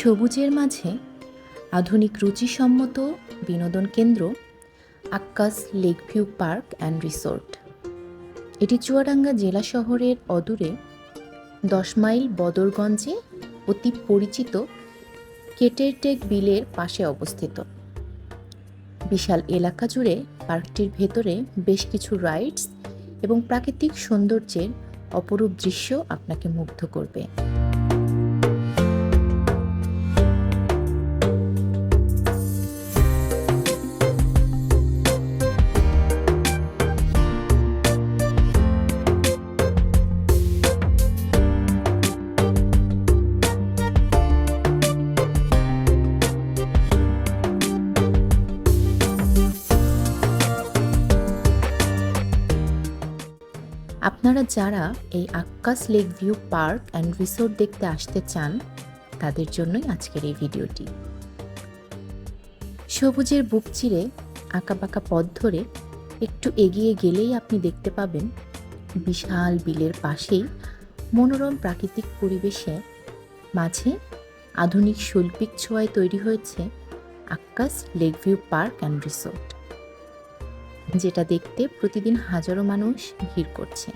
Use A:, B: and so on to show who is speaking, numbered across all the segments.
A: সবুজের মাঝে আধুনিক রুচিসম্মত বিনোদন কেন্দ্র, Akkas lake view park and resort. এটি চুয়াডাঙ্গা জেলা শহরের অদূরে দশ মাইল বদরগঞ্জে অতি পরিচিত কেটেরটেক বিলের পাশে অবস্থিত। বিশাল এলাকা জুড়ে পার্কটির ভেতরে বেশ কিছু রাইডস এবং প্রাকৃতিক সৌন্দর্যের অপরূপ দৃশ্য আপনাকে মুগ্ধ করবে। আপনারা যারা এই Akkas lake view park and resort দেখতে আসতে চান, তাদের জন্যই আজকের এই ভিডিওটি। সবুজের বুক চিরে আঁকাবাঁকা পথ ধরে একটু এগিয়ে গেলেই আপনি দেখতে পাবেন বিশাল বিলের পাশেই মনোরম প্রাকৃতিক পরিবেশে মাঝে আধুনিক শৈল্পিক ছোঁয়ায় তৈরি হয়েছে Akkas lake view park and resort. যেটা দেখতে প্রতিদিন হাজারো মানুষ ভিড় করছে।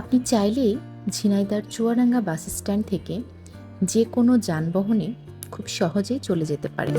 A: আপনি চাইলে ঝিনাইদার চুয়াডাঙ্গা বাস স্ট্যান্ড থেকে যে কোনো যানবাহনে খুব সহজেই চলে যেতে পারেন